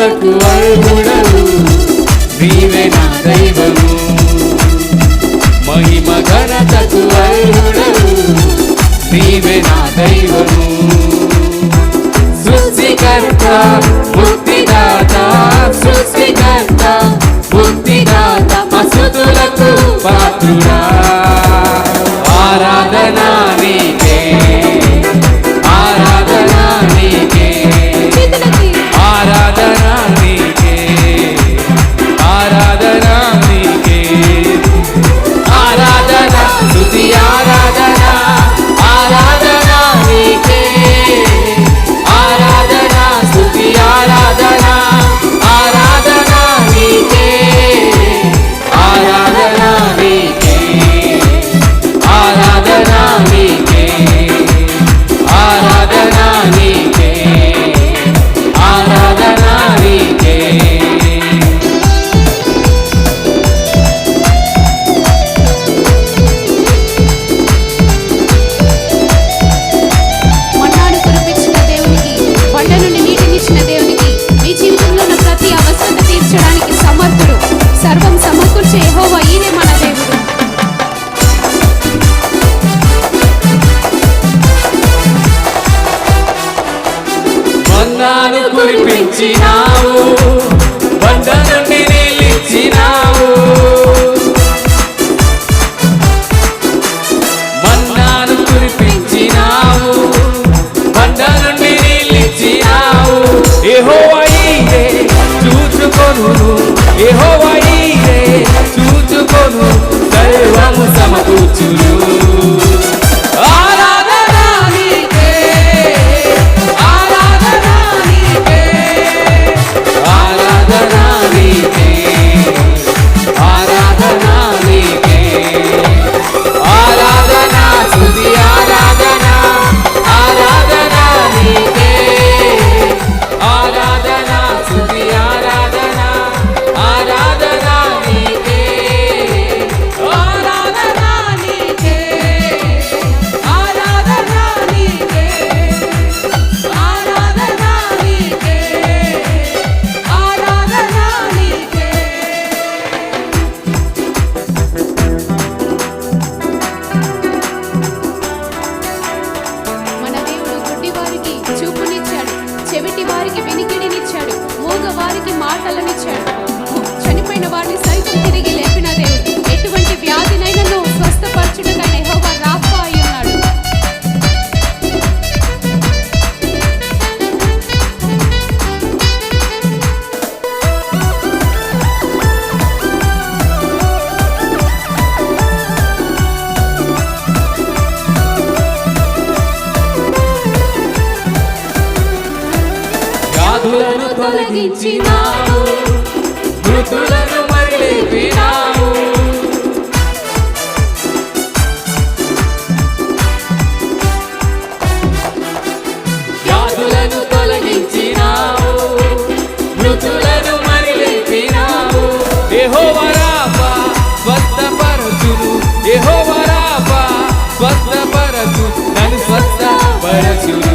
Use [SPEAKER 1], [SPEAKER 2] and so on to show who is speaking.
[SPEAKER 1] takvayı bırak మన్నాను కురిపించినావు. తొలగించినావు మృతులను మళ్ళీ వినావు వ్యాధులను తొలగించినావు మృతులను మళ్ళీ వినావు ఏహో వరాపా స్వస్థ పరచును ఏహో వరాపా స్వస్థ పరచు నన్ను స్వస్థ పరచును